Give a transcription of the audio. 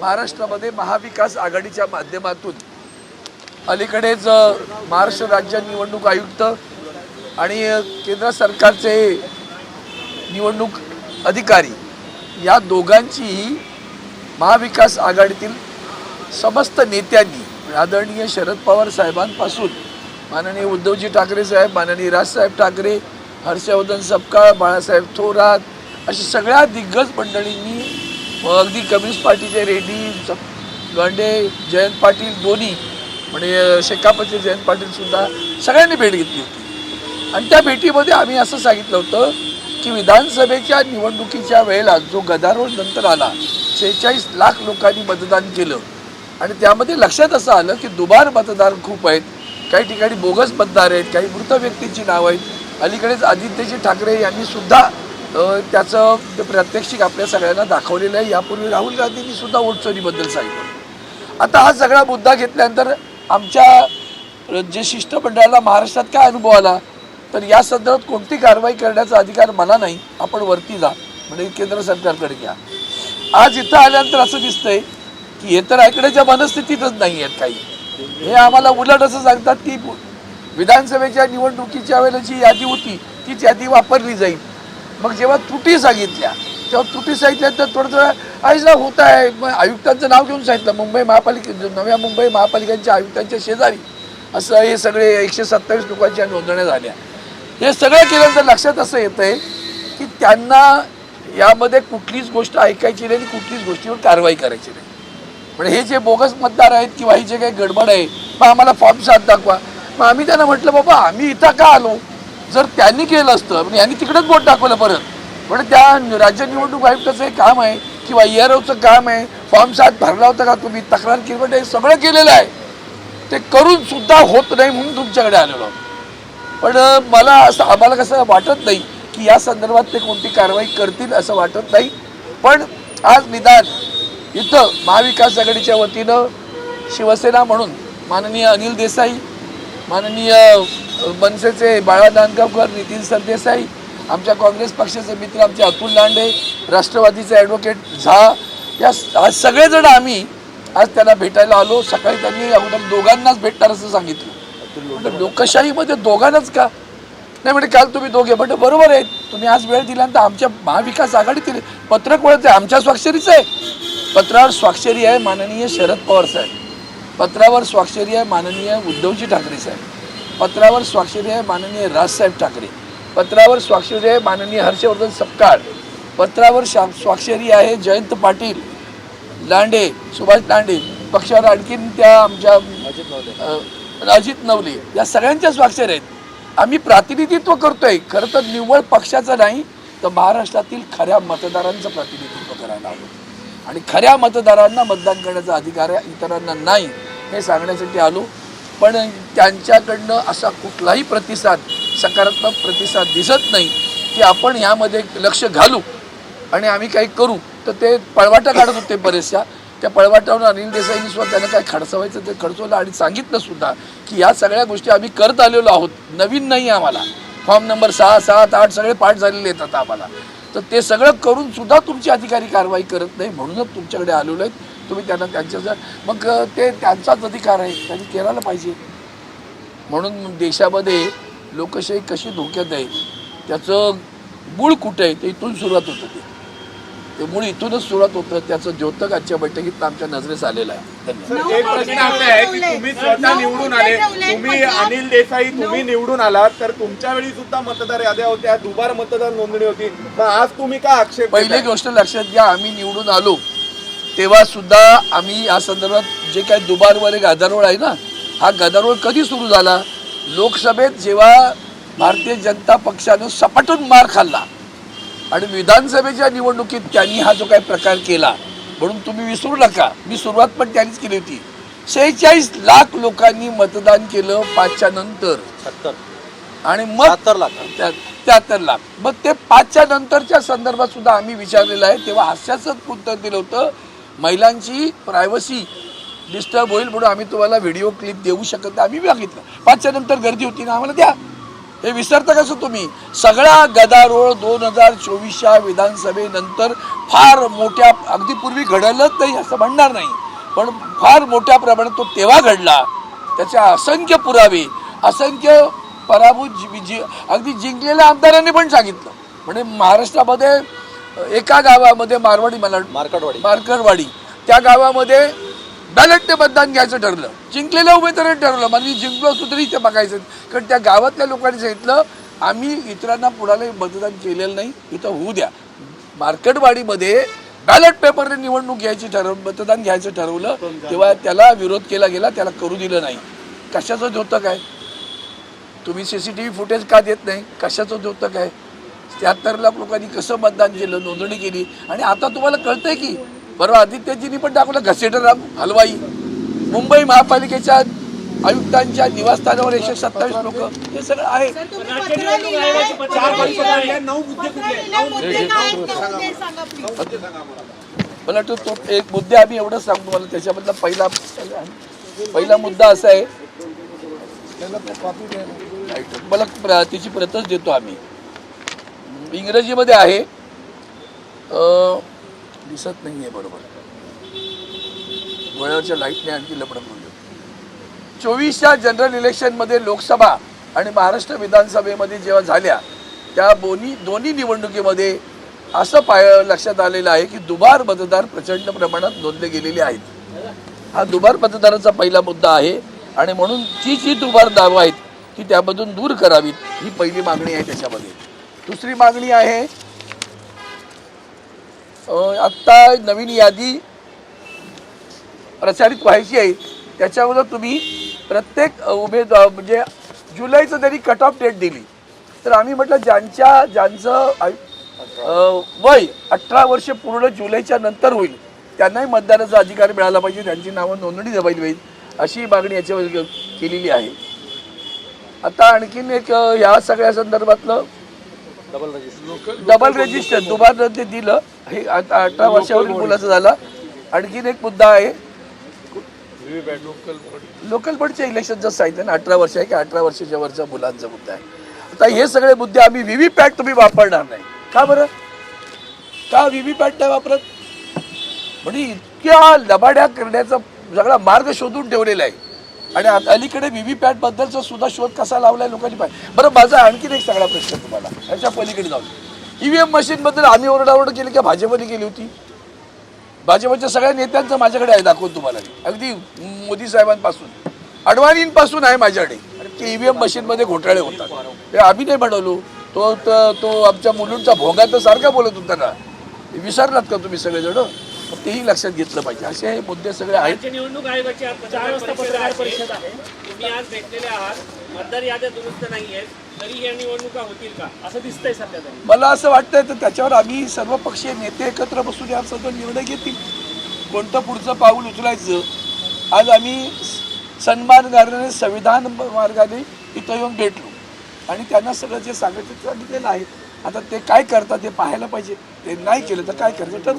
महाराष्ट्रामध्ये महाविकास आघाडीच्या माध्यमातून अलीकडेच महाराष्ट्र राज्य निवडणूक आयुक्त आणि केंद्र सरकारचे निवडणूक अधिकारी या दोघांचीही महाविकास आघाडीतील समस्त नेत्यांनी आदरणीय शरद पवार साहेबांपासून माननीय उद्धवजी ठाकरे साहेब माननीय राजसाहेब ठाकरे हर्षवर्धन सपकाळ बाळासाहेब थोरात अशा सगळ्या दिग्गज मंडळींनी मग अगदी कम्युनिस्ट पार्टीचे रेड्डी गांडे जयंत पाटील दोन्ही. म्हणजे शेकापचे जयंत पाटील सुद्धा सगळ्यांनी भेट घेतली होती. आणि त्या भेटीमध्ये आम्ही असं सांगितलं होतं की विधानसभेच्या निवडणुकीच्या वेळेला जो गदारोळ नंतर आला शेहेचाळीस लाख लोकांनी मतदान केलं. आणि त्यामध्ये लक्षात असं आलं की दुबार मतदार खूप आहेत. काही ठिकाणी बोगस मतदार आहेत काही मृत व्यक्तींची नावं आहेत. अलीकडेच आदित्यजी ठाकरे यांनी सुद्धा त्याचं ते प्रात्यक्षिक आपल्या सगळ्यांना दाखवलेलं आहे. यापूर्वी राहुल गांधींनी सुद्धा ओटचोरीबद्दल सांगितलं आता हा सगळा मुद्दा घेतल्यानंतर आमच्या जे शिष्टमंडळाला महाराष्ट्रात काय अनुभव आला तर या संदर्भात कोणती कारवाई करण्याचा अधिकार मला नाही. आपण वरती जा. म्हणजे केंद्र सरकारकडे घ्या. आज इथं आल्यानंतर असं दिसतंय की हे तर ऐकण्याच्या मनस्थितीतच नाही आहेत काही. हे आम्हाला उलट असं सांगतात की विधानसभेच्या निवडणुकीच्या वेळेला जी यादी होती तीच यादी वापरली जाईल. मग जेव्हा त्रुटी सांगितल्या तेव्हा त्रुटी सांगितल्या तर थोडं थोडं आईला होत आहे. मग आयुक्तांचं नाव घेऊन सांगितलं मुंबई महापालिके नव्या मुंबई महापालिकांच्या आयुक्तांच्या शेजारी. असं हे सगळे एकशे सत्तावीस लोकांच्या नोंदण्या झाल्या. हे सगळं केल्यानंतर लक्षात असं येतं आहे की त्यांना यामध्ये कुठलीच गोष्ट ऐकायची नाही आणि कुठलीच गोष्टीवर कारवाई करायची नाही. म्हणजे हे जे बोगस मतदार आहेत किंवा ही जे काही गडबड आहे मग आम्हाला फॉर्म साथ दाखवा. मग आम्ही त्यांना म्हटलं बाबा आम्ही इथं का आलो? जर त्यांनी केलं असतं म्हणजे यांनी तिकडेच बोट दाखवलं परत. म्हणजे त्या राज्य निवडणूक आयुक्ताचं हे काम आहे किंवा इआरओचं काम आहे फॉर्म सात भरला होता का तुम्ही तक्रार केली म्हणजे हे सगळं केलेलं आहे. ते करून सुद्धा होत नाही म्हणून तुमच्याकडे आलेलो पण मला असं आम्हाला कसं वाटत नाही की या संदर्भात ते कोणती कारवाई करतील असं वाटत नाही. पण आज निदान इथं महाविकास आघाडीच्या वतीनं शिवसेना म्हणून माननीय अनिल देसाई माननीय मनसेचे बाळा नांदगावकर नितीन सरदेसाई आमच्या काँग्रेस पक्षाचे मित्र आमचे अतुल लांडे राष्ट्रवादीचे ॲडव्होकेट झा या आज सगळेजण आम्ही आज त्यांना भेटायला आलो. सकाळी त्यांनी अगोदर दोघांनाच भेटणार असं सांगितलं. लोकशाहीमध्ये दोघांनाच का? नाही म्हणजे काल तुम्ही दोघे म्हणजे बरोबर आहे. तुम्ही आज वेळ दिल्यानंतर आमच्या महाविकास आघाडीतील पत्रक वळत आहे आमच्या स्वाक्षरीचं आहे. पत्रावर स्वाक्षरी आहे माननीय शरद पवार साहेब. पत्रावर स्वाक्षरी आहे माननीय उद्धवजी ठाकरे साहेब. पत्रावर स्वाक्षरी आहे माननीय राजसाहेब ठाकरे. पत्रावर स्वाक्षरी आहे माननीय हर्षवर्धन सपकाळ. पत्रावर शा स्वाक्षरी आहे जयंत पाटील लांडे सुभाष लांडे. पक्षावर आणखीन त्या आमच्या अजित नवले. या सगळ्यांच्या स्वाक्षरी आहेत. आम्ही प्रातिनिधित्व करतोय. खरं तर निव्वळ पक्षाचं नाही तर महाराष्ट्रातील खऱ्या मतदारांचं प्रतिनिधित्व करायला हवं. आणि खऱ्या मतदारांना मतदान करण्याचा अधिकार आहे इतरांना नाही. हे सांगण्यासाठी आलो. पण त्यांच्याकडनं असा कुठलाही प्रतिसाद सकारात्मक प्रतिसाद दिसत नाही की आपण ह्यामध्ये लक्ष घालू आणि आम्ही काही करू. तर ते पळवाटा काढत होते बरेचशा. त्या पळवाटावर अनिल देसाईंनी सुद्धा त्यांना काय खडसवायचं ते खडसवलं आणि सांगितलं सुद्धा की या सगळ्या गोष्टी आम्ही करत आलेलो आहोत. नवीन नाही आम्हाला. फॉर्म नंबर सहा सात आठ सगळे पाठ झालेले आहेत आता आम्हाला. तर ते सगळं करून सुद्धा तुमची अधिकारी कारवाई करत नाही म्हणूनच तुमच्याकडे आलेलो आहेत. तुम्ही त्यांना त्यांच्या मग ते त्यांचाच अधिकार आहे. त्यांनी करायला पाहिजे. म्हणून देशामध्ये लोकशाही कशी धोक्यात आहे त्याचं मूळ कुठं आहे ते इथून सुरुवात होतं. ते ते मूळ इथूनच सुरुवात होतं त्याचं द्योतक आजच्या बैठकीत आमच्या नजरेस आलेलं आहे. धन्यवाद. एक प्रश्न असा आहे की तुम्ही स्वतः निवडून आले. तुम्ही अनिल देसाई तुम्ही निवडून आलात. तर तुमच्या वेळी सुद्धा मतदार याद्या होत्या. दुबार मतदार नोंदणी होती. मग आज तुम्ही का आक्षेप पहिली? गोष्ट लक्षात घ्या आम्ही निवडून आलो. तेव्हा सुद्धा आम्ही या संदर्भात जे काही दुबारवर गदारोळ आहे ना हा गदारोळ कधी सुरू झाला? लोकसभेत जेव्हा भारतीय जनता पक्षानं सपाटून मार खाल्ला. आणि विधानसभेच्या निवडणुकीत त्यांनी हा जो काही प्रकार केला म्हणून तुम्ही विसरू नका. मी सुरुवात पण त्यांनीच केली होती. शेहेचाळीस लाख लोकांनी मतदान केलं पाचच्या नंतर. आणि मग शहात्तर लाख. मग ते पाचच्या नंतरच्या संदर्भात सुद्धा आम्ही विचारलेलं आहे. तेव्हा हास्यास्पद उत्तर दिलं होतं महिलांची प्रायव्हसी डिस्टर्ब होईल म्हणून आम्ही तुम्हाला व्हिडिओ क्लिप देऊ शकत नाही. आम्ही मागितलं. पाचच्या नंतर गर्दी होती ना आम्हाला द्या. हे विसरता कसं तुम्ही? सगळा गदारोळ दोन हजार चोवीसच्या विधानसभेनंतर फार मोठ्या अगदी पूर्वी घडलंच नाही असं म्हणणार नाही. पण फार मोठ्या प्रमाणात तो तेव्हा घडला. त्याच्या असंख्य पुरावे असंख्य पराभूत जि- जि- अगदी जिंकलेल्या आमदारांनी पण सांगितलं. म्हणजे महाराष्ट्रामध्ये एका गावामध्ये मारवाडी मला मार्कडवाडी. मार्करवाडी त्या गावामध्ये बॅलेटने मतदान घ्यायचं ठरलं. जिंकलेल्या उमेदवारांनी ठरवलं. म्हणजे जिंकलो असतो तरी ते बघायचं. कारण त्या गावातल्या लोकांनी सांगितलं आम्ही इतरांना पुढाला मतदान केलेलं नाही. इथं होऊ द्या. मार्केटवाडीमध्ये बॅलेट पेपरने निवडणूक घ्यायची ठरव मतदान घ्यायचं ठरवलं. तेव्हा त्याला विरोध केला गेला त्याला करू दिलं नाही. कशाचं होतं काय तुम्ही C C T V footage का देत नाही? कशाचं होतं काय त्र्याहत्तर लाख लोकांनी कसं मतदान केलं नोंदणी केली? आणि आता तुम्हाला कळतंय की बरोबर आदित्यजींनी पण दाखवलं घसेटराम हलवाई. मुंबई महापालिकेच्या आयुक्तांच्या निवासस्थानावर एकशे सत्तावीस लोक. हे सगळं आहे. मला वाटतं तो एक मुद्दे आम्ही एवढंच सांगतो मला त्याच्यामधला पहिला पहिला मुद्दा असा आहे. मला प्र- त्याची प्रतच देतो आम्ही. इंग्रजीमध्ये आहे अं, दिसत नाही आहे बरोबर डोळ्यावरच्या लाईटने आणखी लपडं चोवीसच्या जनरल इलेक्शनमध्ये लोकसभा आणि महाराष्ट्र विधानसभेमध्ये जेव्हा झाल्या त्या दोन्ही दोन्ही निवडणुकीमध्ये असं पाय लक्षात आलेलं आहे की दुबार मतदार प्रचंड प्रमाणात नोंदले गेलेले आहेत. हा दुबार मतदाराचा पहिला मुद्दा आहे आणि म्हणून जी जी दुबार दावा आहेत ती त्यामधून दूर करावीत ही पहिली मागणी आहे त्याच्यामध्ये. दुसरी मागणी आहे आत्ता नवीन यादी प्रसारित व्हायची आहे. त्याच्यावर तुम्ही प्रत्येक उमेदवार म्हणजे जुलैचं जरी कट ऑफ डेट दिली तर आम्ही म्हटलं ज्यांच्या ज्यांचं वय अठरा वर्ष पूर्ण जुलैच्या नंतर होईल त्यांनाही मतदानाचा अधिकार मिळाला पाहिजे त्यांची नावं नोंदणी जमायला होईल अशी मागणी याच्यावर केलेली आहे. आता आणखीन एक ह्या सगळ्या संदर्भातलं डबल रजिस्टर डबल रेजिस्टर दुबार ते दिलं. हे आता अठरा वर्षावरील मुलाचं झालं. आणखीन एक मुद्दा आहे. लोकल बोर्डच्या इलेक्शनचं सांगितलं ना अठरा वर्ष आहे की अठरा वर्षाच्या वरच्या मुलांचा मुद्दा आहे. आता हे सगळे मुद्दे आम्ही व्ही व्ही पॅट तुम्ही वापरणार नाही. का बरं? का व्ही व्ही पॅट नाही वापरत? म्हणजे इतक्या लबाड्या करण्याचा सगळा मार्ग शोधून ठेवलेला आहे. आणि आता अलीकडे व्ही व्ही पॅट बद्दलचा सुद्धा शोध कसा लावलाय लोकांनी पाहिजे बरं माझा आणखीन एक सगळा प्रश्न तुम्हाला. याच्या पलीकडे जाऊन. वी एम मशीनबद्दल आम्ही ओरडाओरड केली की भाजपने केली होती? भाजपच्या सगळ्या नेत्यांचं माझ्याकडे आहे दाखवून तुम्हाला अगदी मोदी साहेबांपासून. अडवाणींपासून आहे माझ्याकडे. की ईव्हीएम मशीनमध्ये घोटाळे होतात. ते आम्ही नाही बनवलो. तो तो तो आमच्या मुलूंचा भोगा तर सारखा बोलत होता ना. विसरलात का तुम्ही सगळेजण? तेही लक्षात घेतलं पाहिजे. असे हे मुद्दे सगळे आहेत. निवडणूक आयोगाची आज चार वाजता पत्रकार परिषद आहे. तुम्ही आज भेटलेले आहात. मतदार याद्या दुरुस्त नाही आहेत. तरी या निवडणुका होतील का? असं दिसतंय सध्या तरी. मला असं वाटतंय तर त्याच्यावर आम्ही सर्व पक्षीय नेते एकत्र बसून या सगळं निर्णय घेतील. कोणतं पुढचं पाऊल उचलायचं? आज आम्ही स- सन्मान मार्गाने संविधान मार्गाने इथं येऊन भेटलो. आणि त्यांना सगळं जे ते सांगितलेलं आहे. आता ते काय करतात ते पाहायला पाहिजे. ते नाही केलं तर काय करायचं? ठरवू